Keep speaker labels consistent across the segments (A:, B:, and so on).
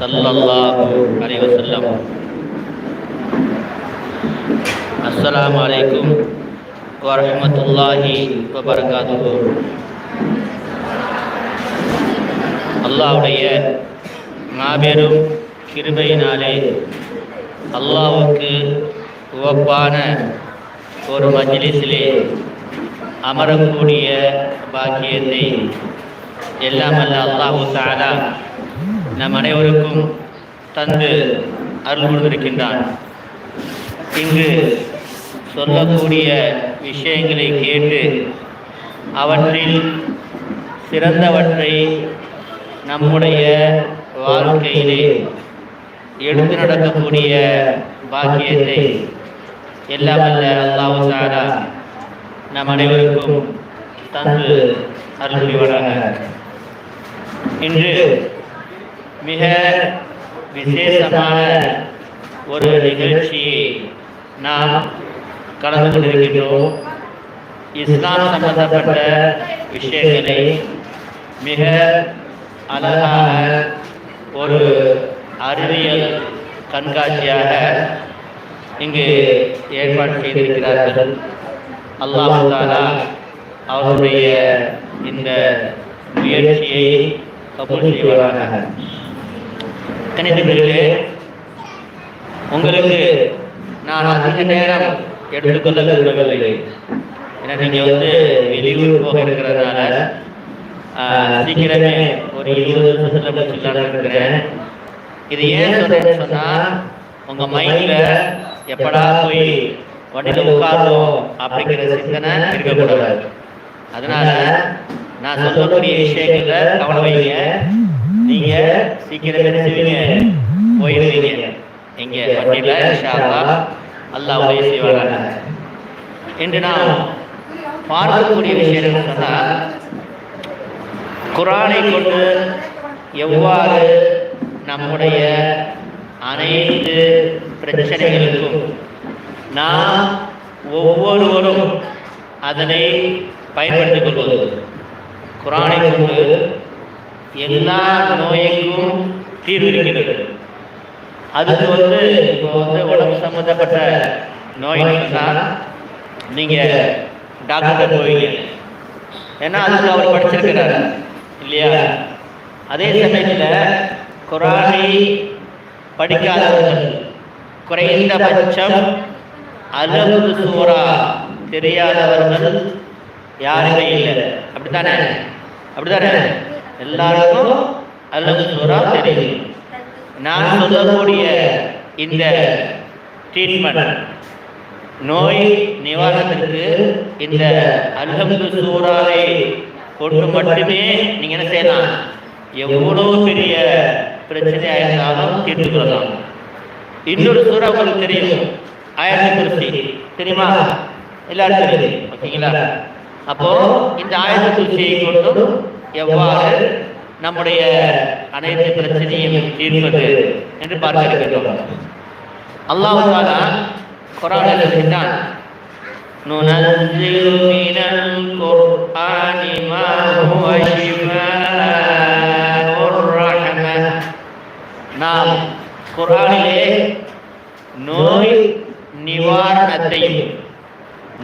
A: சல்லல்லா அலைவசல்லம் அஸ்லாம் வலைக்கும் வரமத்துல்லாஹி வபரகாத்து அல்லாவுடைய மாபெரும் கிருபையினாலே அல்லாவுக்கு உவப்பான ஒரு மஜிலிஸிலே அமரக்கூடிய பாக்கியத்தை எல்லாம் அல்லாஹு தாலா நம் அனைவருக்கும் தந்து அருள் கொடுத்திருக்கின்றான். இங்கு சொல்லக்கூடிய விஷயங்களை கேட்டு அவற்றில் சிறந்தவற்றை நம்முடைய வாழ்க்கையிலே எடுத்து நடக்கக்கூடிய பாக்கியத்தை எல்லாம் அல்ல அல்லாவுசாரா நம் அனைவருக்கும் தந்து அருள் இன்று மிக விசேஷமான ஒரு நிகழ்ச்சியை நாம் கலந்து கொண்டிருக்கின்றோம். இஸ்லாம் சம்பந்தப்பட்ட விஷயங்களை மிக அழகாக ஒரு அறிவியல் கண்காட்சியாக இங்கு ஏற்பாடு செய்திருக்கிறார்கள். அல்லாஹ் தாலா அவருடைய இந்த முயற்சியை கபூல் செய்வாராக கணிதங்களே உங்களுக்கு நான் அதிக நேரம் எடுத்துக்கொள்ள விரும்பவில்லை. ஏன்னா நீங்கள் வந்து வெளியூர் போக இருக்கிறதுனால சீக்கிரமே ஒரு இருபது நிமிஷத்துல இருக்கிறேன். இது ஏன் சொல்றேன்னு சொன்னா உங்க மைண்ட்ல எப்படா போய் வண்டியில உட்கார்ந்தோம் அப்படிங்கிற சிந்தனை இருக்கக்கூடாது. அதனால நான் சொல்லக்கூடிய விஷயங்கள்ல கவனம் வைங்க. நீங்க சீக்கிரம் செய்வீங்க? போயிடுவீங்க. இங்க வண்டியில இன்ஷா அல்லாஹ் உதவி செய்வாங்க நாம் பார்க்கக்கூடிய விஷயம் என்னன்னு சொன்னா குரானை கொண்டு எவ்வாறு நம்முடைய அனைத்து பிரச்சனைகளுக்கும் நாம் ஒவ்வொருவரும் அதனை பயன்படுத்திக் கொள்வது? குரானை கொண்டு எல்லா நோய்க்கும் தீர்வு இருக்கிறது. அதுக்கு வந்து இப்போ வந்து உடம்பு சம்மந்தப்பட்ட நோய்னு சொன்னால் நீங்கள் டாக்டர் போவீங்க. ஏன்னா அதுக்கு அவர் படிச்சிருக்கிறார். இல்லையா? அதே சமயத்தில் குரானை படிக்காதவர்கள் குறைந்தபட்சம் அளவு சூறா தெரியாதவர்கள் யாருமே இல்லை. அப்படித்தானே? அப்படித்தானே? எல்லாருக்கும் அல்லது சூறா தெரியும். நான் சொல்லக்கூடிய இந்த ட்ரீட்மெண்ட் நோய் நிவாரணத்திற்கு இந்த அல்ஹம்து சூறாவை கொண்டு மட்டுமே நீங்க என்ன செய்யலாம்? எவ்வளவு பெரிய பிரச்சனையா இருந்தாலும் தீர்த்து கொள்ளலாம். இன்னொரு சூறா உங்களுக்கு தெரியும். ஆயிரத்தி திருப்தி தெரியுமா? எல்லாரும் தெரியும். ஓகேங்களா? அப்போ இந்த ஆயிரத்தி குருசியை கொண்டும் எவ்வாறு நம்முடைய அனைத்து பிரச்சனையும் தீர்ப்பது என்று பார்க்க இருக்கின்றோம் அல்லாஹ் தாலா குரானில் இருக்கின்றான் ننزل من القرآن ما هو شفاء الرحمة நாம் குரானிலே நோய் நிவாரணத்தையும்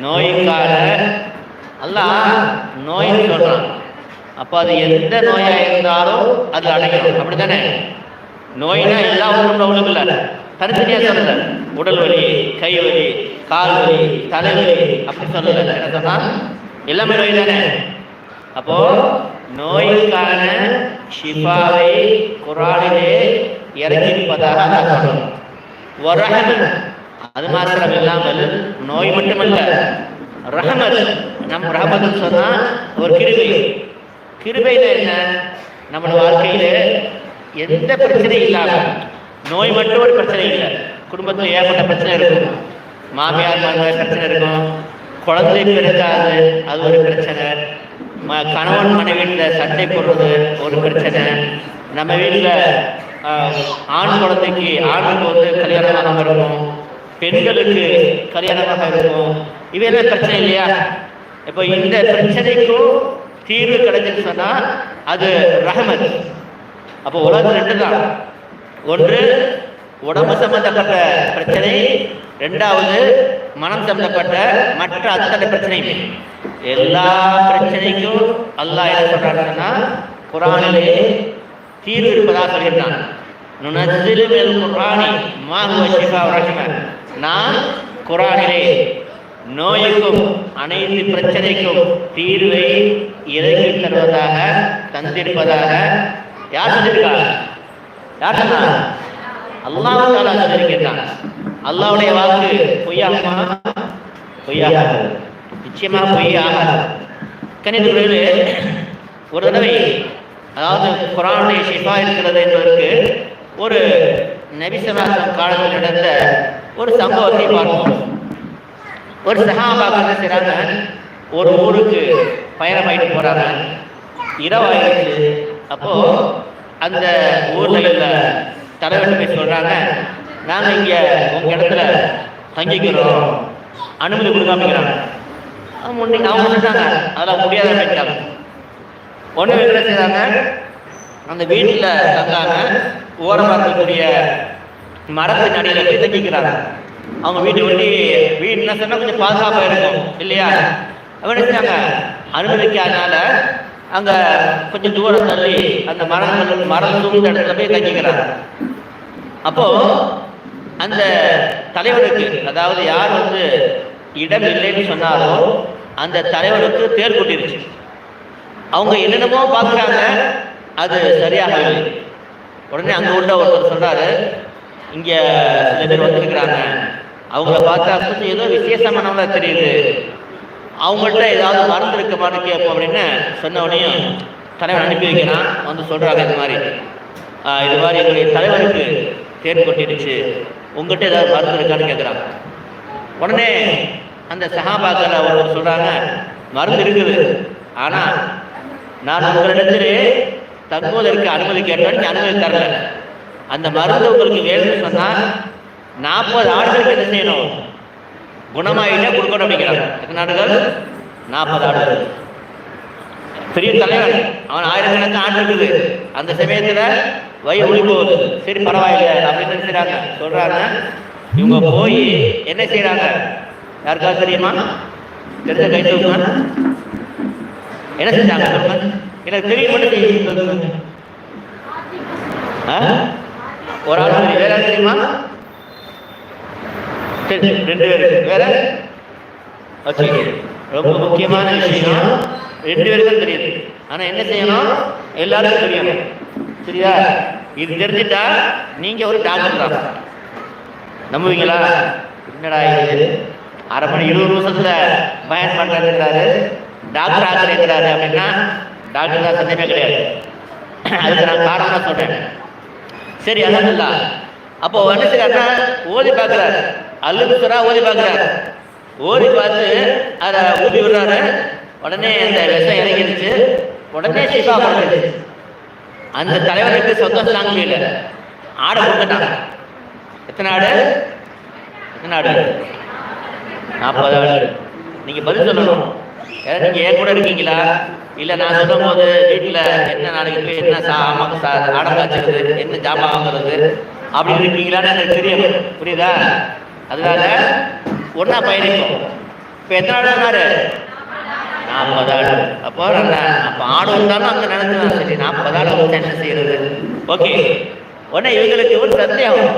A: நோய்க்கான அல்லாஹ் நோய் சொல்றான் அப்போ அது எந்த நோயா இருந்தாலும் அது அடையும் அப்படித்தானே? நோய்னா எல்லா உடம்புல இல்லை. தனித்தனியாக சொல்லல. உடல் வலி கை வலி கால் வலி தலைவலி அப்படி சொல்லல. என்ன சொன்னா? எல்லாமே நோய் தானே அப்போ நோய்க்கான ஷிஃபாவை குரானிலே இறங்கியிருப்பதாக நான் சொல்றோம் வரஹமன் அது மாத்திரம் இல்லாமல் நோய் மட்டுமல்ல. ரஹமத் நம் ரஹமத் சொன்னா ஒரு கிருமி கிருபையில என்ன? நம்ம வாழ்க்கையில எந்த பிரச்சனையும் இல்லாம நோய் மட்டும் ஒரு பிரச்சனை இல்லை. குடும்பத்தில் ஏற்பட்ட பிரச்சனை இருக்கும். மாமியார் மாமியார் பிரச்சனை இருக்கும். குழந்தை பிறக்காது அது ஒரு பிரச்சனை. ம கணவன் மனைவியில் சண்டை போடுறது ஒரு பிரச்சனை. நம்ம வீட்டில் ஆண் குழந்தைக்கு ஆணுக்கு வந்து கல்யாணமாக இருக்கும். பெண்களுக்கு கல்யாணமாக இருக்கும். இவையெல்லாம் பிரச்சனை இல்லையா? இப்போ இந்த பிரச்சனைக்கும் தீர்வு கிடைச்சுன்னு சொன்னா அது ரஹமத். அப்போ உலகம் ரெண்டு தான் ஒன்று உடம்பு சம்பந்தப்பட்ட பிரச்சனை. ரெண்டாவது மனம் சம்பந்தப்பட்ட மற்ற அத்தனை பிரச்சனையும். எல்லா பிரச்சனைக்கும் அல்லாஹ் என்ன சொல்றாருன்னா குரானிலே தீர்வு இருப்பதாக சொல்லியிருந்தான் நுனஸ்ஸிலு குரானி குர்ஆனி மா நான் குரானிலே நோய்க்கும் அனைத்து பிரச்சனைக்கும் தீர்வை இறங்கி தருவதாக தந்திருப்பதாக யார் சொல்லியிருக்கா யார் சொன்னா அல்லாஹ் தாலா சொல்லியிருக்கிறான் அல்லாவுடைய வாக்கு பொய்யாகுமா? பொய்யாகாது. நிச்சயமா பொய்யாகாது. கணிதர்களே ஒரு தடவை அதாவது குரானுடைய ஷிஃபா இருக்கிறது என்பதற்கு ஒரு நபிசமாசம் காலத்தில் நடந்த ஒரு சம்பவத்தை பார்ப்போம். ஒரு சகாபாக என்ன செய்றாங்க? ஒரு ஊருக்கு பயணமாயிட்டு போறாங்க. இரவாயிருச்சு அப்போ அந்த ஊர்ல உள்ள தலைவர்கள் போய் சொல்றாங்க நாங்க இங்க உங்க இடத்துல தங்கிக்கிறோம். அனுமதி கொடுக்காமிக்கிறாங்க அவங்க அவங்க சொல்லிட்டாங்க அதெல்லாம் முடியாத போயிட்டாங்க ஒண்ணு என்ன செய்றாங்க? அந்த வீட்டுல தங்காங்க ஓரமா இருக்கக்கூடிய மரத்தின் அடியில போய் தங்கிக்கிறாங்க. அவங்க வீட்டு ஒட்டி வீடு என்ன சொன்னா கொஞ்சம் பாதுகாப்பா இருக்கும் இல்லையா? அவங்க என்ன அனுமதிக்காதனால அங்க கொஞ்சம் தூரம் தள்ளி அந்த மரங்கள் மரம் சூழ்ந்த இடத்துல போய் தங்கிக்கிறாங்க. அப்போ அந்த தலைவருக்கு அதாவது யார் வந்து இடம் இல்லைன்னு சொன்னாலும் அந்த தலைவருக்கு தேர் கொட்டிருச்சு. அவங்க என்னென்னமோ பார்க்குறாங்க அது சரியாகவில்லை. உடனே அங்கே உள்ள ஒருத்தர் சொல்றாரு இங்க சில பேர் வந்திருக்கிறாங்க. அவங்கள பார்த்தா கொஞ்சம் ஏதோ விசேஷமானவங்களா தெரியுது. அவங்கள்ட்ட ஏதாவது மறந்து இருக்கமான்னு கேட்போம் அப்படின்னு சொன்ன உடனே தலைவர் அனுப்பி வைக்கிறான். வந்து சொல்றாங்க இது மாதிரி. இது மாதிரி எங்களுடைய தலைவருக்கு தேர் கொட்டிடுச்சு. உங்கள்கிட்ட ஏதாவது மருந்து இருக்கான்னு கேட்குறாங்க உடனே அந்த சகாபாக்கள் அவர் சொல்றாங்க மருந்து இருக்குது. ஆனா நான் உங்களிடத்திலே இருக்க அனுமதி கேட்டேன் அனுமதி தரல. அந்த மருந்து உங்களுக்கு வேணும்னு சொன்னால் நாற்பது ஆடுகளுக்கு என்ன செய்யணும்? குணமாயிட்டே கொடுக்கணும் அப்படிங்கிறாங்க. எத்தனை நாற்பது ஆடுகள் பெரிய தலைவன். அவன் ஆயிரக்கணக்கான ஆண்டு இருக்குது. அந்த சமயத்தில் வயிறு ஒளி போகுது. சரி பரவாயில்லை அப்படின்னு செய்கிறாங்க சொல்கிறாங்க இவங்க போய் என்ன செய்கிறாங்க யாருக்காவது தெரியுமா? தெரிஞ்ச கை தூக்குங்க என்ன செஞ்சாங்க? எனக்கு தெரியும் மட்டும் ஆ? ஒரு ஆள் தெரியும். வேற தெரியுமா? ரெண்டு பேர். வேற? ஓகே. ரொம்ப முக்கியமான விஷயம். ரெண்டு பேருக்கும் தெரியுது. ஆனா என்ன செய்யணும்? எல்லாருக்கும் தெரியணும் சரியா? இது தெரிஞ்சுட்டா நீங்க ஒரு டாக்டர் தான். நம்புவீங்களா? என்னடா இது? அரை மணி இருபது நிமிஷத்துல பயன் பண்றாரு டாக்டர் ஆகிறேங்கிறாரு அப்படின்னா டாக்டர் தான் சந்தேகமே கிடையாது. அதுக்கு நான் காரணம் சொல்றேன். சரி அலமதுல்லா அப்போ செய்யறாருன்னா ஓதி பார்க்குறாரு. அல்லுசுரா ஓதி பார்க்குறாரு. ஓதி பார்த்து அதை ஊதி விடுறாரு. உடனே அந்த விஷம் இறங்கிருச்சு உடனே ஷிஃபா பண்ணுச்சு அந்த தலைவருக்கு சந்தோஷம் தாங்க முடியல. ஆடை கொடுத்துட்டாங்க எத்தனை ஆடு? எத்தனை ஆடு? நாற்பது ஆடு. நீங்க பதில் சொல்லணும். ஏன்னா நீங்க ஏன் கூட இருக்கீங்களா? இல்ல நான் சொல்லும் போது வீட்டுல என்ன நாளைக்கு என்ன சா அம்மாக்கு சா என்ன ஜாமான் வாங்குறது அப்படின்னு இருக்கீங்களான்னு எனக்கு தெரியும். புரியுதா? அதனால ஒன்னா பயணிக்கும் இப்ப எத்தனை ஆடு நாற்பது ஆடு அப்போ அப்ப அப்போ ஆடு வந்தாலும் அங்கே நினைச்சுதான் சரி நாற்பது ஆடு வந்து என்ன செய்யறது? ஓகே. உடனே இவங்களுக்கு ஒரு சந்தேகம்.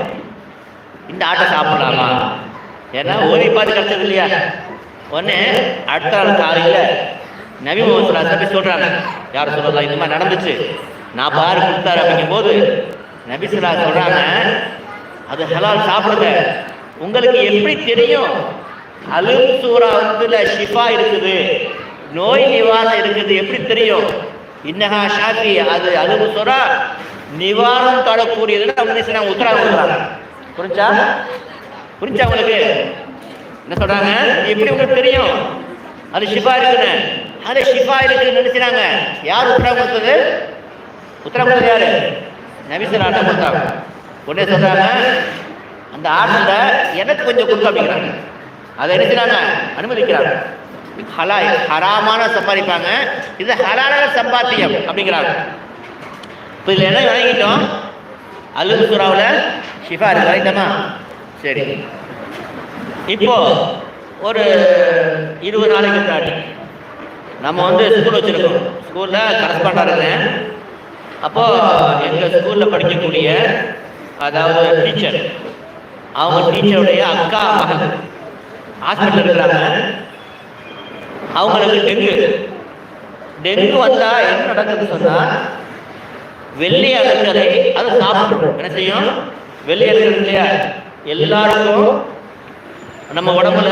A: இந்த ஆட்டை சாப்பிடலாமா? ஏன்னா ஓடி பார்த்து கிடச்சது இல்லையா? உடனே அடுத்த நாள் காலையில் நபி முகமது சொல்கிறாங்க சொல்றாங்க. யார் சொல்லலாம் இந்த மாதிரி நடந்துச்சு? நான் பாரு கொடுத்தாரு அப்படிங்கும் போது நபிசுல்லா சொல்றாங்க அது ஹலால் சாப்பிடுங்க. உங்களுக்கு எப்படி தெரியும்? அலும் சூரா வந்துல ஷிஃபா இருக்குது. நோய் நிவாரணம் இருக்குது. எப்படி தெரியும்? இன்னஹா ஷாஃபி. அது அலும் சூறா நிவாரணம் தரக்கூடியதுன்னு அவங்க உத்தரவு கொடுக்குறாங்க. புரிஞ்சா? புரிஞ்சா உங்களுக்கு? என்ன சொல்றாங்க? எப்படி உங்களுக்கு தெரியும்? அது ஷிஃபா இருக்குன்னு. அது ஷிஃபா இருக்கு நினைச்சாங்க யார் உத்தரவு கொடுத்தது? உத்தரவு கொடுத்தது யாரு? நபிசர் ஆட்டம் கொடுத்தாங்க. உடனே சொல்றாங்க அந்த ஆட்டுல எனக்கு கொஞ்சம் கொடுக்க அப்படிங்கிறாங்க அதை என்ன அனுமதிக்கிறாங்க. ஹலாய் ஹராமான சம்பாதிப்பாங்க. இது ஹலாலான சம்பாத்தியம் அப்படிங்கிறாங்க. இப்போ இதில் என்ன வழங்கிட்டோம்? அல்லது சுறாவில் ஷிஃபா இருக்கு. வரைந்தமா சரி. இப்போ ஒரு இருபது நாளைக்கு முன்னாடி நம்ம வந்து ஸ்கூல் வச்சிருக்கோம். ஸ்கூலில் கரஸ்பாண்டாக இருக்கேன் அப்போ எங்கள் ஸ்கூலில் படிக்கக்கூடிய அதாவது டீச்சர் அவங்க டீச்சருடைய அக்கா மகன் ஹாஸ்பிட்டல் இருக்கிறாங்க. அவங்களுக்கு டெங்கு. டெங்கு வந்தா என்ன நடக்குதுன்னு சொன்னா வெள்ளி அணுக்களை அது சாப்பிடும். என்ன செய்யும்? வெள்ளி அணுக்கள் இல்லையா? எல்லாருக்கும் நம்ம உடம்புல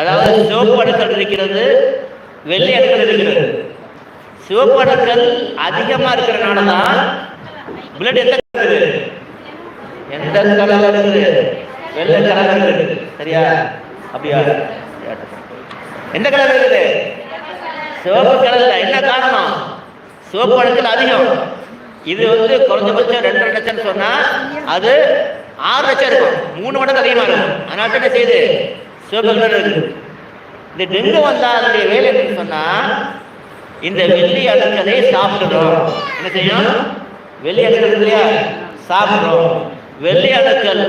A: அதாவது சிவப்பு அணுக்கள் இருக்கிறது வெள்ளை அணுக்கள் இருக்கிறது. சிவப்பு அணுக்கள் அதிகமா இருக்கிறனால தான் பிளட் எந்த இருக்குது எந்த கலர்ல இருக்குது? வெள்ளை கலர்ல இருக்குது. சரியா? அப்படியா? எந்த கலர் இருக்குது? சிவப்பு கலர்ல. என்ன காரணம்? சிவப்பு அணுக்கள் அதிகம். இது வந்து குறைஞ்சபட்சம் ரெண்டு லட்சம் சொன்னா அது ஆறு லட்சம் இருக்கும். மூணு மடங்கு அதிகமா இருக்கும். அதனால தான் என்ன செய்யுது? சிவப்பு கலர் இருக்குது. இந்த டெங்கு வந்தா அதனுடைய வேலை என்னன்னு சொன்னா இந்த வெள்ளி அணுக்களை சாப்பிடுறோம். என்ன செய்யும் வெள்ளி அணுக்கள் இருக்கு இல்லையா? சாப்பிடுறோம். வெள்ளி அணுக்கள்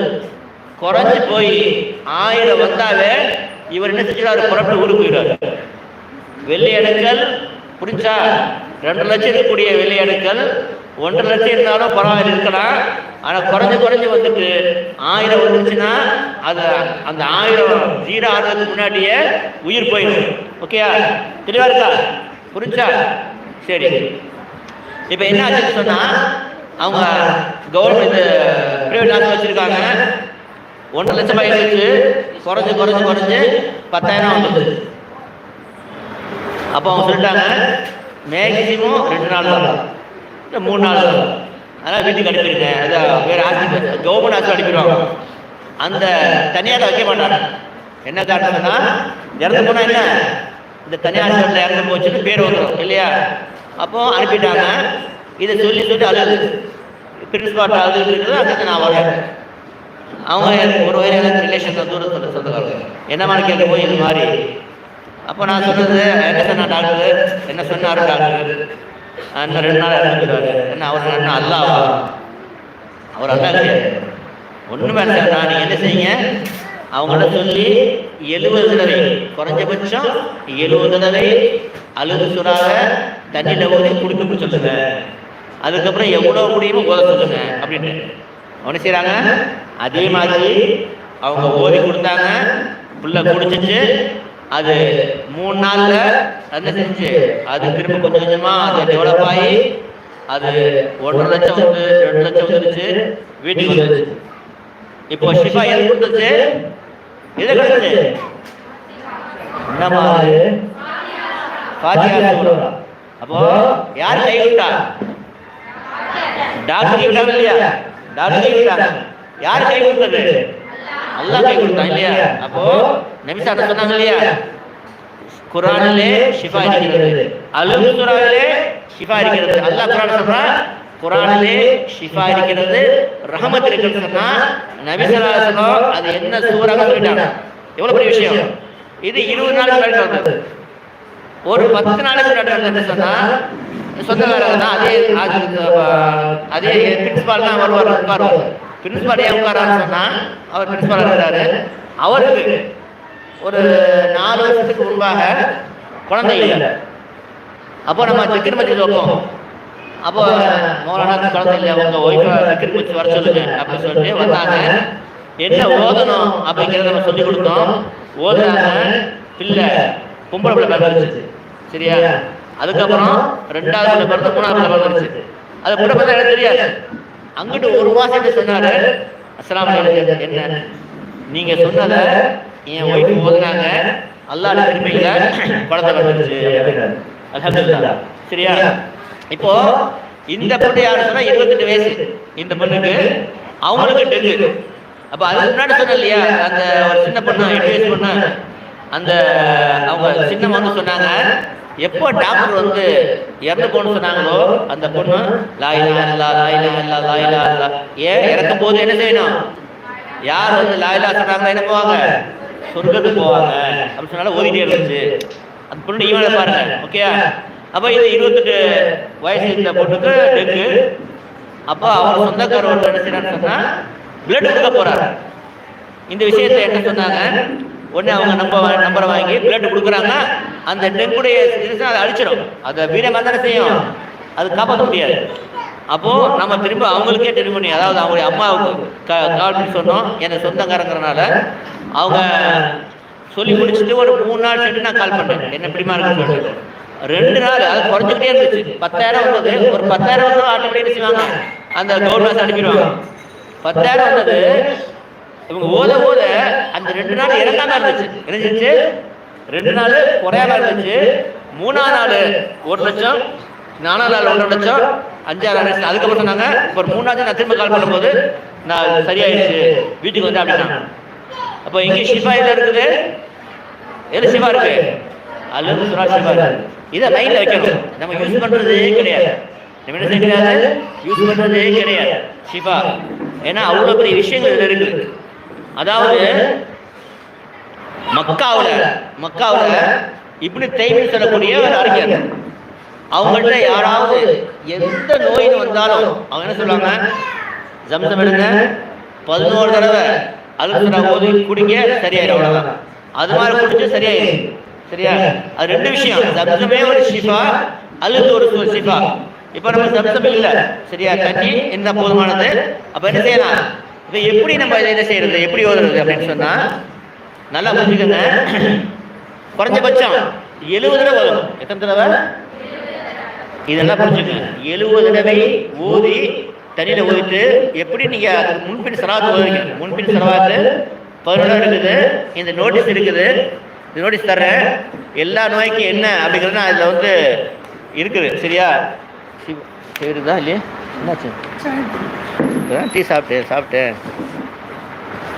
A: குறைஞ்சு போய் ஆயிரம் வந்தாவே இவர் என்ன செஞ்சிடாரு புறப்பட்டு ஊருக்கு போயிடுவார். வெள்ளி அணுக்கள் புரிஞ்சா ரெண்டு லட்சம் இருக்கக்கூடிய வெள்ளி அணுக்கள் ஒன்றரை லட்சம் இருந்தாலும் பரவாயில்ல இருக்கலாம். ஆனால் குறைஞ்சு குறைஞ்சி வந்துட்டு ஆயிரம் வந்துச்சுன்னா அது அந்த ஆயிரம் ஜீரோ ஆகிறதுக்கு முன்னாடியே உயிர் போயிடும். ஓகேயா? தெளிவா இருக்கா? புரிஞ்சா? சரி. இப்போ என்ன ஆச்சுன்னு சொன்னா அவங்க கவர்மெண்ட் பிரைவேட் ஆஸ்பத்திரி வச்சிருக்காங்க. ஒன்றரை லட்சம் ஆயிடுச்சு. குறைஞ்சு குறைஞ்சு குறைஞ்சு பத்தாயிரம் வந்துடுது அப்போ அவங்க சொல்லிட்டாங்க மேக்சிமம் ரெண்டு நாள் தான். மூணு நாள். அதான் வீட்டுக்கு அனுப்பிடுங்க அதான் வேறு ஹாஸ்பிட்டல் கவர்மெண்ட் ஹாஸ்பிட்டல் அனுப்பிடுவாங்க. அந்த தனியார் வைக்க மாட்டாங்க. என்ன காரணம்னா இறந்து போனால் என்ன? இந்த தனியார் ஹாஸ்பிட்டலில் இறந்து போச்சுன்னு பேர் வந்துடும் இல்லையா? அப்போ அனுப்பிட்டாங்க. இதை சொல்லி சொல்லி அழுது. பிரின்ஸ்பால் அழுது இருக்குது அதுக்கு நான் வரேன் அவங்க ஒரு வயது எனக்கு ரிலேஷன் தூரத்தில் சொந்தக்காரங்க. மாதிரி கேட்க போய் இது மாதிரி? அப்போ நான் சொன்னது என்ன சொன்ன டாக்டர்? என்ன சொன்னார் டாக்டர்? இன்னும் ரெண்டு நாள் இறந்துக்கிறாரு என்ன அவர் அண்ணன் அல்லா அவர் அல்லா கிடையாது ஒன்றுமே இல்லை. நான் நீங்கள் என்ன செய்யுங்க? அவங்கள சொல்லி எழுபது தடவை குறைஞ்சபட்சம் எழுபது தடவை அழுது சுறாக தண்ணியில் ஊற்றி குடிக்க சொல்லுங்க. அதுக்கப்புறம் எவ்வளோ முடியுமோ ஓத சொல்லுங்க அப்படின்னு. ஒன்று செய்கிறாங்க அதே மாதிரி அவங்க ஓதி கொடுத்தாங்க. புள்ள குடிச்சிட்டு அது மூணு நாள்ல என்ன செஞ்சு. அது திரும்ப கொஞ்சம் கொஞ்சமா அது டெவலப் ஆகி அது ஒன்றரை லட்சம் வந்து ரெண்டு லட்சம் வந்துருச்சு வீட்டுக்கு வந்துருச்சு இப்போ ஷிஃபா எது கொடுத்துச்சு? எது கொடுத்துச்சு? என்னமா அது பாத்தியா அப்போ யார் கை விட்டா டாக்டர் விட்டாங்க இல்லையா? டாக்டர் விட்டாங்க யார் கை கொடுத்தது? அல்லாஹ் கை கொடுத்தான் இல்லையா? அப்போ நபிசாட்ட சொன்னாங்க இல்லையா குரானிலே ஷிஃபா இருக்கிறது. அலுகு சூறாவிலே ஷிஃபா இருக்கிறது. அல்லாஹ் குரான் சொல்றான் குரானிலே ஷிஃபா இருக்கிறது. ரஹமத் இருக்கிறது சொன்னா நபி ஸல்லல்லாஹு அலைஹி வஸல்லம் அது என்ன சூறாக சொல்லிட்டாங்க எவ்வளவு பெரிய விஷயம்? இது இருபது நாள் முன்னாடி நடந்தது. ஒரு பத்து நாளைக்கு முன்னாடி நடந்தது சொன்னா சொந்தக்காரங்க தான் அதே அது, பிரின்சிபால் தான் வருவார் உட்காருவார். பிரின்சிபால் ஏன் உட்காரான்னு சொன்னா அவர் பிரின்சிபால் இருந்தாரு அவருக்கு ஒரு நாலு வருஷத்துக்கு முன்பாக குழந்தை இல்லை. அப்போ நம்ம திக்கிர் மச்சில் வைப்போம் அப்போ மோலானா குழந்தை இல்லை உங்க ஒய்ஃபை திக்கிர் வர சொல்லுங்க அப்படின்னு சொல்லிட்டு வந்தாங்க. என்ன ஓதணும் அப்படிங்கிறத நம்ம சொல்லி கொடுத்தோம். ஓதுனாங்க. பிள்ளை பொம்பளை பிள்ளை பிறந்துச்சு சரியா? அதுக்கப்புறம் ரெண்டாவது பிறந்த மூணாவது பிள்ளை பிறந்துச்சு அது கூட பார்த்தா எனக்கு தெரியாது. அங்கிட்டு ஒரு மாசம் சொன்னாரு. அஸ்லாம் என்ன? நீங்க சொன்னத என் ஒய்ஃப் ஓதுனாங்க அல்லாஹ் திரும்பியில குழந்தை வந்துருச்சு. சரியா? இப்போ இந்த பொண்ணு யாரு சொன்னா இருபத்தெட்டு வயசு. இந்த பொண்ணுக்கு அவங்களுக்கு டெங்கு அப்ப அதுக்கு முன்னாடி சொன்ன இல்லையா? அந்த ஒரு சின்ன பொண்ணு எட்டு வயசு பொண்ணு. அந்த அவங்க சின்ன வந்து சொன்னாங்க. எப்போ டாக்டர் வந்து இறந்து போன்னு சொன்னாங்களோ அந்த பொண்ணு லாயிலா இல்லா லாயிலா இல்லா லாயிலா இல்லா ஏன் இறக்கும் போது என்ன செய்யணும்? யார் வந்து லாயிலா சொன்னாங்களோ? என்ன போவாங்க? சொர்க்கத்துக்கு போவாங்க. அப்படின்னு சொன்னாலும் ஓதிட்டே இருந்துச்சு. அந்த பொண்ணு ஈவனை பாருங்க ஓகேயா? அப்போ இது இருபத்தெட்டு வயசு இந்த பொண்ணுக்கு டெங்கு அப்போ அவர் சொந்தக்காரர் ஒருத்தர் என்ன செய்யறான்னு சொன்னா பிளட் கொடுக்க போறாரு. இந்த விஷயத்தை என்ன சொன்னாங்க? உடனே அவங்க நம்ப நம்பரை வாங்கி பிளட் கொடுக்குறாங்க அந்த டெங்குடைய அதை அழிச்சிடும். அதை வீரமாக தானே செய்யும். அது காப்பாற்ற முடியாது. அப்போ நம்ம திரும்ப அவங்களுக்கே டெலிஃபோன் பண்ணி அதாவது அவங்களுடைய அம்மாவுக்கு க- கால் பண்ணி சொன்னோம். எனக்கு சொந்தக்காரங்கிறனால அவங்க சொல்லி முடிச்சுட்டு ஒரு மூணு நாள் சென்று நான் கால் பண்ணேன். என்ன பிடிமா இருக்குன்னு சொல்லிட்டு. ரெண்டு நாள் அது குறைஞ்சிக்கிட்டே இருந்துச்சு. பத்தாயிரம் வந்தது. ஒரு பத்தாயிரம் வந்து ஆட்டோமேட்டிக் செய்வாங்க. அந்த கவர்மெண்ட் அனுப்பிடுவாங்க. பத்தாயிரம் வந்தது. இவங்க ஓத ஓத அந்த ரெண்டு நாள் இறங்காம இருந்துச்சு. இருந்துச்சு ரெண்டு நாள் குறையாம இருந்துச்சு. மூணாவது நாள் ஒரு லட்சம் நாலாவது நாள் ஒன்றரை லட்சம் அஞ்சாறு லட்சம் அதுக்கப்புறம் சொன்னாங்க இப்போ மூணாவது நான் திரும்ப கால் பண்ணும்போது நான் சரியாயிடுச்சு வீட்டுக்கு வந்து அப்படின்னா அப்போ எங்கே ஷிஃபா இதில் இருக்குது? எது சிவா இருக்கு? அல்லது சுரா சிவா இருக்கு. இதை லைன்ல வைக்கணும். நம்ம யூஸ் பண்றதே கிடையாது. நம்ம என்ன கிடையாது யூஸ் பண்றதே கிடையாது. சிவா ஏன்னா அவ்வளவு பெரிய விஷயங்கள் இதுல இருக்கு அதாவது மக்காவுல மக்காவுல இப்படி தைமில் சொல்லக்கூடிய ஒரு அறிஞர். அவங்கள்ட்ட யாராவது எந்த நோயின் வந்தாலும் அவங்க என்ன சொல்லுவாங்க? ஜம்சம் எடுங்க. பதினோரு தடவை அலுவலா போது குடிங்க சரியாயிடும் அவ்வளவுதான். அது மாதிரி குடிச்சு சரியாயிடும் சரியா? அது ரெண்டு விஷயம். ஜம்சமே ஒரு ஷிஃபா அல்லது ஒரு ஷிஃபா. இப்போ நம்ம ஜம்சம் இல்ல. சரியா? தண்ணி என்ன போதுமானது? அப்ப என்ன செய்யலாம்? இதை எப்படி நம்ம இதை என்ன செய்யறது? எப்படி ஓதுறது அப்படின்னு சொன்னா நல்லா புரிஞ்சுக்கோங்க. குறைஞ்சபட்சம் எழுபது தடவை வரும் எத்தனை தடவை? இதெல்லாம் புரிஞ்சுக்கங்க. எழுபது தடவை ஓதி தண்ணியில ஊதிட்டு எப்படி நீங்க அது முன்பின் செலவாத்து ஓதுறீங்க முன்பின் செலவாத்து பதினொன்று இருக்குது இந்த நோட்டீஸ் இருக்குது. இந்த நோட்டீஸ் தர்றேன். எல்லா நோய்க்கும் என்ன அப்படிங்கிறது அதில் வந்து இருக்குது. சரியா? சி- சரிதா இல்லையா? என்னாச்சு? டீ சாப்பிட்டேன் சாப்பிட்டேன்.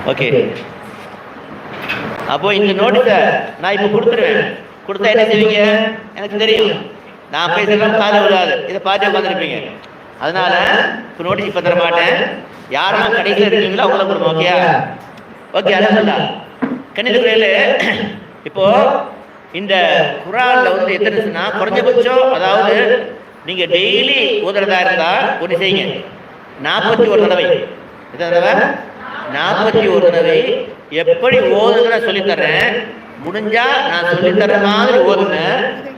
A: ஓகே. அப்போ இந்த நோட்டீஸை நான் இப்போ கொடுத்துருவேன். கொடுத்தா என்ன செய்வீங்க? எனக்கு தெரியும். நான் பேசுறதுலாம் காது விடாது இதை பார்த்து உட்காந்துருப்பீங்க அதனால இப்போ நோட்டீஸ் இப்போ தர மாட்டேன். யாரெல்லாம் கடைசியில் இருக்கீங்களோ அவங்கள கொடுங்க ஓகே ஓகே அலமதுல்லா கணிதத்துறையில் இப்போ இந்த குரான்ல வந்து எத்தனை குறைஞ்சபட்சம் அதாவது நீங்க டெய்லி ஓதுறதா இருந்தா ஒன்று செய்யுங்க. நாற்பத்தி ஒரு தடவை. எத்தனை தடவை? நாற்பத்தி ஒரு தடவை. எப்படி ஓதுன்னு சொல்லித் தர்றேன் முடிஞ்சா நான் சொல்லித் தர்ற மாதிரி ஓதுங்க.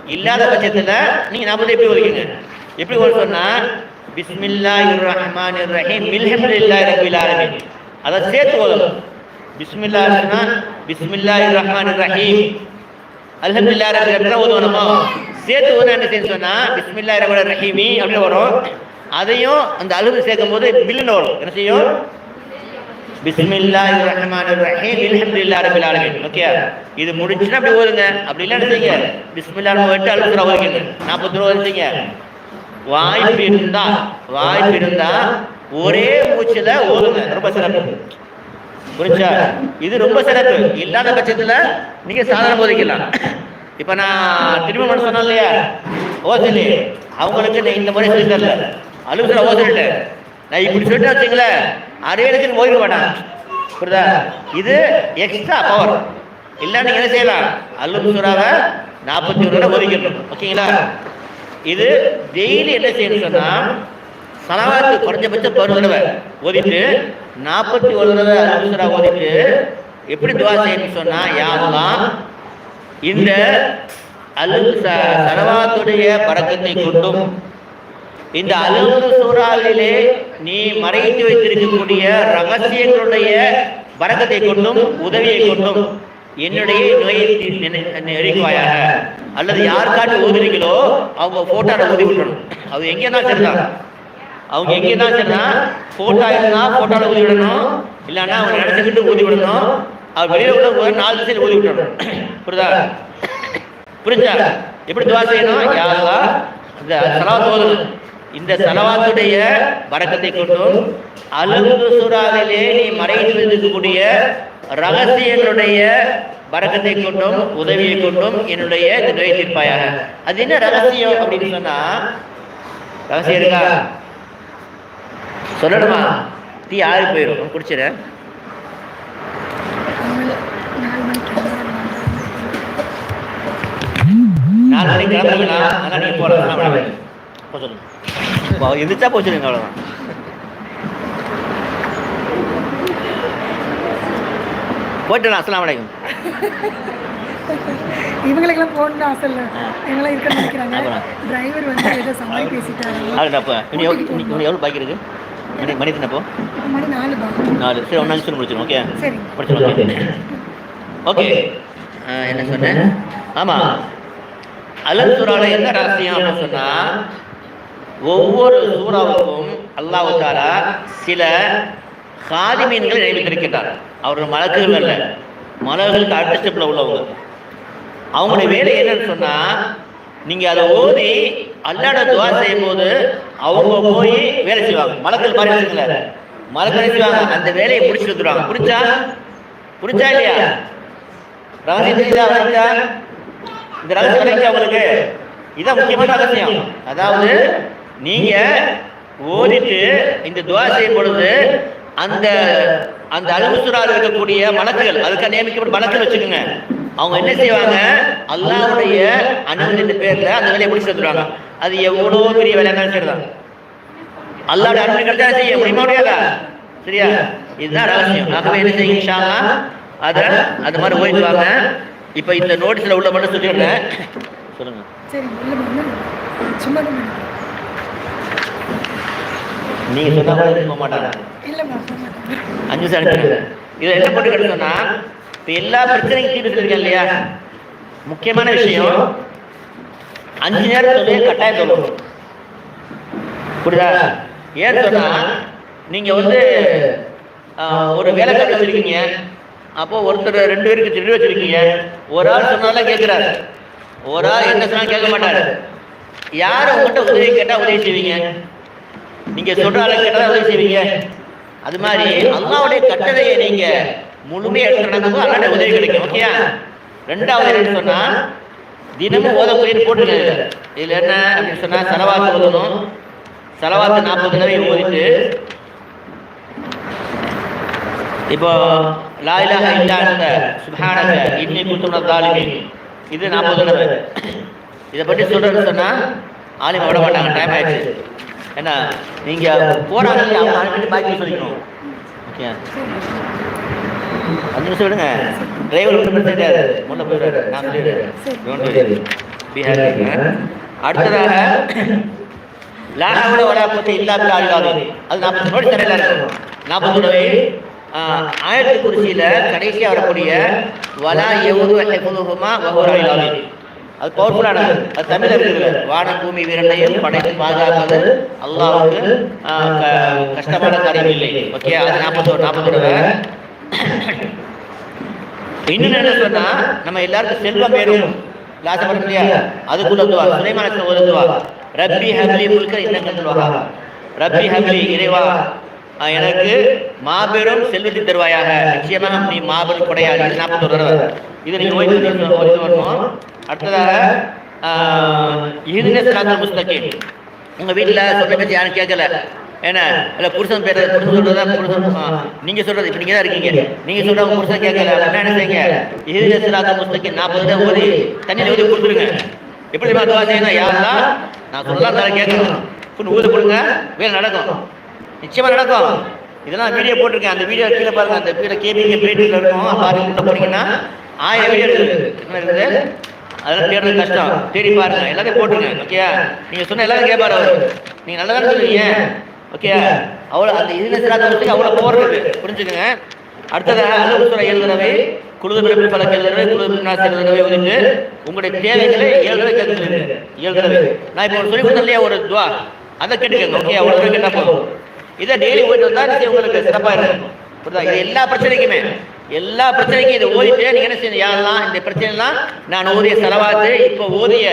A: இல்லாத பட்சத்துல நீங்க நாற்பது எப்படி ஓதுவீங்க எப்படி ஓத சொன்னா பிஸ்மில்லா ரஹ்மான் ரஹீம் மில்ஹம்துலில்லாஹி ரபில் ஆலமீன். அதை சேர்த்து ஓதணும் பிஸ்மில்லா சொன்னா பிஸ்மில்லாஹிர் ரஹ்மானிர் ரஹீம் அல்ஹம்துல்லா ரபில் ஆலமீன் ஓதுவணுமோ சேர்த்து ஓதுனா என்ன செய்யணும் சொன்னா பிஸ்மில்லா ரஹ்மானிர் ரஹீமி அப்படின்னு வரும். அதையும் அந்த அழுது சேர்க்கும் போது பில்லுன்னு வரும். என்ன செய்யும்? பிஸ்மில்லாஹி ரஹ்மானிர் ரஹீம் அல்ஹம்துலில்லாஹி ரப்பில் ஆலமீன் ஓகே? இது முடிஞ்சுனா அப்படி ஓதுங்க. அப்படி இல்ல என்ன செய்யுங்க? பிஸ்மில்லாஹ் எட்டு அழுத்துற ஓதுங்க 40 ரூபா ஓதுங்க வாய்ப்பு இருந்தா வாய்ப்பு இருந்தா ஒரே மூச்சுல ஓதுங்க. ரொம்ப சிறப்பு. புரிஞ்சா? இது ரொம்ப சிறப்பு. இல்லாத பட்சத்துல நீங்க சாதாரண ஓதிக்கலாம். இப்ப நான் திரும்ப பண்ண சொன்னேன் இல்லையா? ஓசலி. அவங்களுக்கு இந்த முறை சொல்லி தரல. அலுவலர் ஓதல நான் இப்படி சொல்லிட்டு வச்சுங்களேன். அரையலுக்கு ஓதிக்க மாட்டான் புரியுதா? இது எக்ஸ்ட்ரா பவர் இல்ல நீங்க என்ன செய்யலாம்? அல்லு சூறாவை நாற்பத்தி ஒரு தடவை ஒதுக்கணும் ஓகேங்களா? இது டெய்லி என்ன செய்யணும் சொன்னா சலவாத்து குறைஞ்சபட்சம் பதினொரு தடவை ஓதிட்டு நாற்பத்தி ஒரு தடவை சூறா ஓதிட்டு எப்படி துவா செய்யணும்னு சொன்னா யாரெல்லாம் இந்த அல்லு சலவாத்துடைய பறக்கத்தை கொண்டும் இந்த அலுவலக சூறாவிலே நீ மறைத்து வைத்திருக்கக்கூடிய ரகசியங்களுடைய வரக்கத்தை கொண்டும் உதவியை கொண்டும் என்னுடைய நோயை நெருங்குவாயாக அல்லது யாருக்காட்டி ஊதுறீங்களோ அவங்க போட்டோல ஊதி விடணும் அது எங்கே தான் சரிதான் அவங்க எங்கே தான் சரினா போட்டோ இருந்தா போட்டோல ஊதி விடணும் இல்லைன்னா அவங்க நினைச்சுக்கிட்டு ஊதி விடணும் அவர் வெளியில விட போது நாலு திசையில் ஊதி விடணும் புரியுதா? புரிஞ்சா? எப்படி துவா செய்யணும்? யாரா இந்த சலவாத் ஓதணும் இந்த சலவாத்துடைய வரக்கத்தை கொண்டும். அலுகு சுறாவிலே நீ மறைத்து வைக்கக்கூடிய ரகசியங்களுடைய வரக்கத்தை கொண்டும் உதவியை கொண்டும் என்னுடைய இந்த தீர்ப்பாயாக. அது என்ன ரகசியம் அப்படின்னு சொன்னா ரகசியம் இருக்கா? சொல்லணுமா? தீ ஆறு போயிடும் குடிச்சிட நாலு மணிக்கு கிளம்புங்களா அதான் நீங்க போகலாம். எதிர்த்தா போச்சுருங்க அவ்வளோதான் போட்டுடலாம் அஸ்லாம் வலைக்கும்
B: இவங்களுக்கெல்லாம் போகணும்னு ஆசை இல்லை இவங்களாம் இருக்க நினைக்கிறாங்க டிரைவர் வந்து ஏதோ சமாளி
A: பேசிட்டாங்க எவ்வளோ பாக்கி இருக்கு மணி மணி தானப்போ
B: மணி நாலு
A: நாலு சரி ஒன்றா சொல்லி முடிச்சிடும் ஓகே
B: சரி
A: முடிச்சிடும் ஓகே என்ன சொன்னேன் ஆமாம் அலசுரால எந்த ரகசியம் அப்படின்னு சொன்னால் ஒவ்வொரு சூறாவுக்கும் அல்லாஹு தாலா சில காதிமீன்களை நியமித்திருக்கின்றார். அவர்கள் மலக்குகள் அல்ல. மலர்களுக்கு அடுத்த ஸ்டெப்பில் உள்ளவங்க. அவங்களுடைய வேலை என்னன்னு சொன்னா நீங்க அதை ஓதி அல்லாட துவா செய்யும் போது அவங்க போய் வேலை செய்வாங்க. மலக்கள் மாதிரி இருக்குல்ல மலக்கள் செய்வாங்க? அந்த வேலையை முடிச்சுட்டு வந்துடுவாங்க புரிஞ்சா? புரிஞ்சா இல்லையா? ரகசியம் தெரிஞ்சா இந்த ரகசியம் வரைஞ்சா உங்களுக்கு? இதான் முக்கியமான ரகசியம். அதாவது நீங்க ஓதிட்டு இந்த துவா செய்யும் பொழுது அந்த அந்த அலுவசுரால் இருக்கக்கூடிய மலக்குகள் அதுக்கு நியமிக்கப்பட்ட மலக்கள் வச்சுக்கோங்க. அவங்க என்ன செய்வாங்க? அல்லாவுடைய அனுமதியின் பேர்ல அந்த வேலையை முடிச்சு வந்துடுவாங்க அது எவ்வளோ பெரிய வேலையாக இருந்தாலும் சரிதான். அல்லாஹ்வுடைய அனுமதி கிடைச்சா செய்ய முடியுமா முடியாதா? சரியா? இதுதான் ரகசியம். ஆகவே என்ன செய்யுங்க இன்ஷா அதை அது மாதிரி ஓய்வு வாங்க இப்போ இந்த நோட்டீஸில் உள்ள மட்டும் சொல்லிடுறேன் சொல்லுங்க.
B: சரி இல்லை ஒன்றும் சும்மா தான் பண்ணி
A: நீங்க சொன்னா கூட மாட்டாங்க.
B: போக மாட்டேன்
A: அஞ்சு நிமிஷம். அனுப்பிடுறேன் இதில் என்ன போட்டு கிடச்சோன்னா இப்போ எல்லா பிரச்சனைக்கும் தீர்வு சொல்லிருக்கேன் இல்லையா? முக்கியமான விஷயம் அஞ்சு நேரம் சொல்லி கட்டாயம் சொல்லணும் புரியுதா? ஏன் சொன்னா நீங்க வந்து ஒரு வேலை கடை வச்சிருக்கீங்க. அப்போ ஒருத்தர் ரெண்டு பேருக்கு திருடி வச்சிருக்கீங்க. ஒரு ஆள் சொன்னாலும் கேட்குறாரு ஒரு ஆள் என்ன சொன்னாலும் கேட்க மாட்டாரு. யார் உங்கள்கிட்ட உதவி கேட்டால் உதவி செய்வீங்க? நீங்க சொல்ற அளவுக்கு உதவி செய்வீங்க? அது மாதிரி அல்லாவுடைய கட்டளையை நீங்க முழுமையா எடுத்து அல்லாட உதவி கிடைக்கும் ஓகேயா ரெண்டாவது என்னன்னு சொன்னா தினமும் ஓதக்கூடிய போட்டுருங்க இதுல என்ன அப்படின்னு சொன்னா செலவாத்து ஓதணும். செலவாத்து நாற்பது தடவை ஓதிட்டு இப்போ லா இல்லாத சுபானக இன்னி குன்து இது நாற்பது தடவை. இதை பற்றி சொல்றேன்னு சொன்னா ஆலிமா விட மாட்டாங்க டைம் ஆயிடுச்சு. என்ன நீங்கள் போறாங்க இல்லையா, அவங்க அனுப்பிட்டு பாக்கி சொல்லிக்கணும் ஓகே? அஞ்சு நிமிஷம் விடுங்க. டிரைவர் ஒன்றும் பிரச்சனை கிடையாது. முன்ன போயிடுறாரு நான் சொல்லிடுறேன். Don't worry. Be அடுத்ததாக லாஹவுல வலா குவத்த இல்லா பில்லா அலிலாதி அது நாற்பது நோடி தரையில இருக்கும் நாற்பது தடவை ஆயிரத்தி குறிச்சியில கடைசியாக வரக்கூடிய வலா எவ்வளவு ஹெஃபுதுஹுமா வஹுர அலிலாதி அது பவர்ஃபுல்லானது அது தமிழ் இருக்குது. வானம் பூமி வீரனையும் படைத்து பாதுகாப்பது அல்லாவுக்கு க- கஷ்டமான காரியம் இல்லை. ஓகே அது நாற்பத்தோரு நாற்பது தடவை இன்னும் என்ன சொன்னா நம்ம எல்லாருக்கும் செல்வம் வேணும். லாசப்படும் இல்லையா? அதுக்குள்ள துவா. சுலைமான ஓதுவா ரப்பி ஹப்லி முழுக்க இன்னங்கள் ரப்பி ஹப்லி இறைவா. எனக்கு மாபெரும் செல்வத்தை தருவாயாக. நிச்சயமாக நீ மாபெரும் கொடையாது இது நாற்பத்தொரு தடவை இது நீங்க ஓய்வு வரணும் அடுத்ததாக இதுனே சிராத்தல் முஸ்தகீம் உங்க வீட்டுல சொன்ன பேச்சு யாரும் கேட்கல என்ன இல்ல புருஷன் பேர புருஷன் சொல்றதா புருஷன் ஆ, நீங்க சொல்றது இப்ப நீங்க தான் இருக்கீங்க. நீங்க சொல்ற உங்க புருஷன் கேட்கல அப்படின்னா என்ன செய்யுங்க இது சிலாத்த முஸ்தகி நாற்பது தான் ஓதி தண்ணியில ஊதி கொடுத்துருங்க. எப்படி துவா செய்யணும் யாரெல்லாம் நான் சொல்லலாம் தர கேட்கணும். புண்ணு ஊத கொடுங்க வேலை நடக்கும். நிச்சயமா நடக்கும். இதெல்லாம் வீடியோ போட்டிருக்கேன். அந்த வீடியோ கீழே பாருங்க. அந்த கீழே கேபிங்க பேட்டியில் இருக்கும். பாருங்க போனீங்கன்னா ஆயிரம் வீடியோ இருக்குது இருக்குது? அதெல்லாம் தேடுறது கஷ்டம். தேடி பாருங்க. எல்லாத்தையும் போட்டுருங்க. ஓகே நீங்க சொன்ன எல்லாரும் கேட்பாரு அவரு. நீங்க நல்லா தானே சொல்லுவீங்க ஓகே அவ்வளோ அந்த இதுல சிராத்தத்துக்கு அவ்வளோ போடுறது. புரிஞ்சுக்கங்க. அடுத்தது அலுவலக ஏழு தடவை குழுது பிறப்பு பல ஏழு தடவை குழுது பின்னாசி ஏழு தடவை ஒதுக்கு உங்களுடைய தேவைகளை ஏழு தடவை கேட்குறது ஏழு தடவை நான் இப்போ சொல்லி கொடுத்தேன் இல்லையா? ஒரு துவா. அதை கேட்டுக்கங்க. ஓகே அவ்வளோ தடவை கேட்டால் போதும்? இதை டெய்லி போயிட்டு வந்தா நிச்சயம் உங்களுக்கு? சிறப்பாக இருக்கும். புரியுதா? இது எல்லா பிரச்சனைக்குமே. எல்லா பிரச்சனைக்கும் இதை ஓதிட்டு நீங்க என்ன செய்யணும்? யாரெல்லாம் இந்த பிரச்சனைலாம் நான் ஓதிய செலவாத்து இப்போ ஓதிய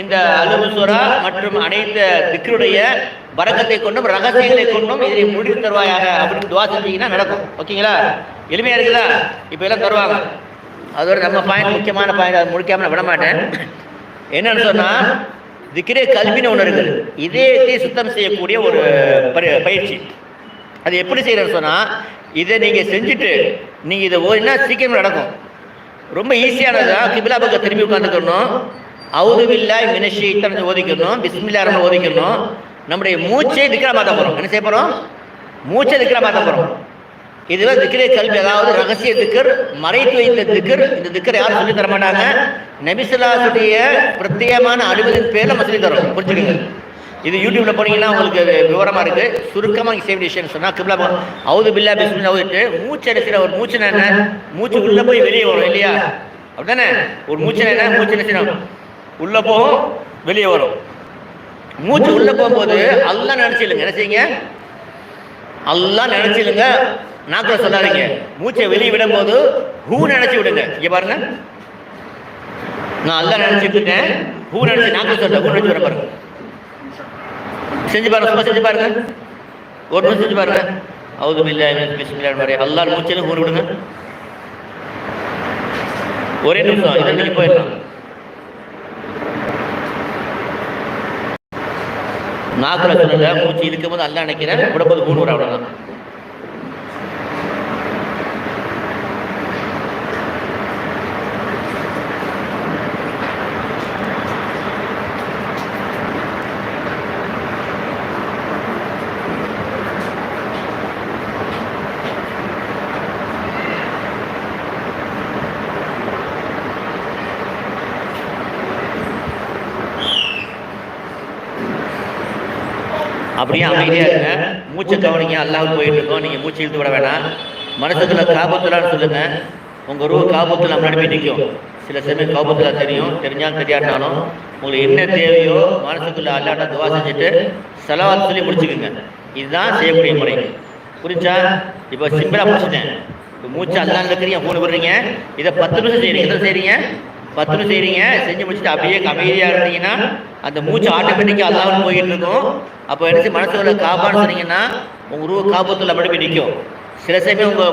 A: இந்த அலுவசுரா மற்றும் அனைத்து திக்ருடைய வரக்கத்தை கொண்டும் ரகசியங்களை கொண்டும் இதை முடிவு தருவாயாக அப்படின்னு துவா செஞ்சீங்கன்னா நடக்கும். ஓகேங்களா? எளிமையா இருக்குதா? இப்போ எல்லாம் தருவாங்க. அதோட நம்ம பாயிண்ட் முக்கியமான பாயிண்ட் அதை முடிக்காம நான் விட மாட்டேன். என்னன்னு சொன்னா திக்ரே கல்வின்னு ஒன்று இருக்குது. இதயத்தை சுத்தம் செய்யக்கூடிய ஒரு பயிற்சி. அது எப்படி செய்யறேன்னு சொன்னா இதை நீங்க செஞ்சுட்டு நீங்கள் இதை ஓடினா சீக்கிரம் நடக்கும். ரொம்ப ஈஸியானதா கிபிலா பக்கம் திரும்பி உட்காந்துக்கணும் அவுதுபில்லா மினஷீத்தன் ஓதிக்கணும். பிஸ்மில்லாரம் ஓதிக்கணும். நம்முடைய மூச்சை திக்கிற மாத்த போகிறோம் என்ன செய்ய போகிறோம் மூச்சை திக்கிற மாத்த போகிறோம் இதுவே திக்ரே கல்வி அதாவது ரகசிய திக்கர் மறைத்து வைத்த திக்கர். இந்த திக்கரை யாரும் சொல்லி தர மாட்டாங்க நபிசுல்லாசுடைய பிரத்யேகமான அனுமதியின் பேரில் நம்ம சொல்லி தரோம். புரிஞ்சுக்கோங்க. இது யூடியூப்ல போனீங்கன்னா உங்களுக்கு விவரமாக விவரமா இருக்கு. சுருக்கமா சேவ் விஷயம் சொன்னா கிப்லா அவுது பில்லா பிஸ்மில்லா அவுதுட்டு மூச்சு அடிக்கிற ஒரு மூச்சு என்ன மூச்சு உள்ள போய் வெளியே வரும் இல்லையா? அப்படிதானே ஒரு மூச்சு என்ன மூச்சு என்ன உள்ளே உள்ள போகும் வெளியே வரும். மூச்சு உள்ள போகும்போது அல்லா நினைச்சிடுங்க என்ன அல்லா அல்லாஹ் நினைச்சிடுங்க நாக்குல சொல்லாதீங்க. மூச்சை வெளியே விடும்போது ஹூ நினைச்சு விடுங்க. இங்கே பாருங்க. நான் அல்லா நினைச்சிட்டு இருக்கேன். ஹூ நினைச்சு நாக்கில் சொல்ல ஹூ நினைச்சு விட பாருங்க. செஞ்சு பாருங்க சும்மா செஞ்சு பாருங்க. ஒரு நிமிஷம் செஞ்சு பாருங்க. அவுது இல்லை பிஸ்மில்லா மாதிரி அல்லாஹ் மூச்சிலும் கூறு விடுங்க. ஒரே நிமிஷம் இதை நீங்க போயிடலாம். நாக்குல சொல்லுங்க மூச்சு இருக்கும்போது அல்ல நினைக்கிறேன் உடம்பது கூடுற அவ்வளோதான் அப்படியே அமைதியா இருங்க. மூச்சை கவனிங்க அல்லாஹ் போயிட்டு இருக்கோம். நீங்க மூச்சு இழுத்து விட வேணாம். மனசுக்குள்ள காபத்துலான்னு சொல்லுங்க. உங்க ரூ காபத்துல முன்னாடி போய் நிற்கும் சில சமயம் காபத்துல தெரியும். தெரிஞ்சாலும் தெரியாட்டாலும் உங்களுக்கு என்ன தேவையோ மனசுக்குள்ள அல்லாட்ட துவா செஞ்சுட்டு செலவாத்து சொல்லி முடிச்சுக்குங்க. இதுதான் செய்யக்கூடிய முறை. புரிஞ்சா? இப்போ சிம்பிளா முடிச்சிட்டேன். இப்போ மூச்சு அல்லான்னு இருக்கிறீங்க மூணு விடுறீங்க இதை பத்து நிமிஷம் செய்றீங்க. எத்தனை செய்றீங்க? பத்து நிமிஷம் செய்றீங்க. செஞ்சு முடிச்சுட்டு அப்படியே அமைதியா இருந்தீங்கன்னா அந்த மூச்சு ஆட்டோமேட்டிக்காக அல்லாமல் போயிட்டு இருக்கும் அப்போ என்ன மனசுல காப்பான்னு சொன்னீங்கன்னா உங்க ரூ காபத்துல மட்டும் போய் நிற்கும் சில சமயம் உங்க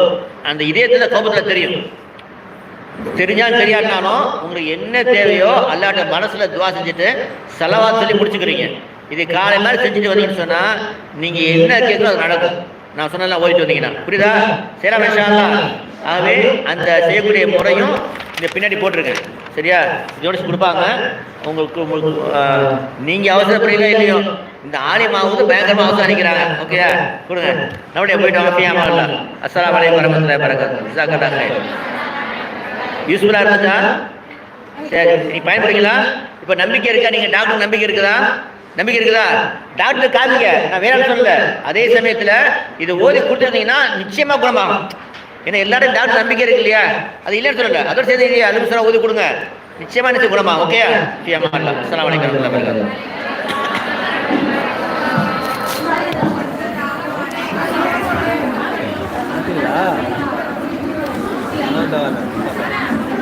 A: அந்த இதயத்துல கோபத்துல தெரியும். தெரிஞ்சாலும் தெரியாட்டாலும் உங்களுக்கு என்ன தேவையோ அல்லாட்ட மனசுல துவா செஞ்சுட்டு செலவா சொல்லி முடிச்சுக்கிறீங்க. இது காலையில மாதிரி செஞ்சுட்டு வந்தீங்கன்னு சொன்னா நீங்க என்ன கேட்கணும் அது நடக்கும். நான் சொன்னலாம் ஓடிட்டு வந்தீங்கன்னா. புரியுதா? சரி ஆகவே அந்த செய்யக்கூடிய முறையும் இந்த பின்னாடி போட்டிருக்கேன். சரியா? ஜோடிச்சு கொடுப்பாங்க. உங்களுக்கு உங்களுக்கு நீங்கள் அவசரப்படுறீங்களோ இல்லையோ? இந்த ஆலிமாவது பயங்கரமாக அவசரிக்கிறாங்க ஓகேயா கொடுங்க. நம்முடைய போயிட்டு வாங்க ஃபியாமா இல்ல அஸ்ஸலாமு அலைக்கும் வரமத்துல்லாஹி வரகாத்துஹு யூஸ்ஃபுல்லாக இருந்துச்சா? சரி நீ பயன்படுறீங்களா? இப்போ நம்பிக்கை இருக்கா? நீங்கள் டாக்டர் நம்பிக்கை இருக்குதா? நம்பிக்கை இருக்குதா? டாக்டர் காமிங்க. நான் வேற சொல்லல. அதே சமயத்தில் இது ஓதி கொடுத்துருந்தீங்கன்னா நிச்சயமாக குணமாகும். ஏன்னா எல்லாரும் டாக்டர் நம்பிக்கை இருக்கு இல்லையா அது இல்லைன்னு சொல்லல அதோட சேர்ந்து இல்லையா அலுவலா ஓதி கொடுங்க நிச்சயமா நிச்சயம் குணமா ஓகே ஃபியாமா அல்லா
C: Yeah.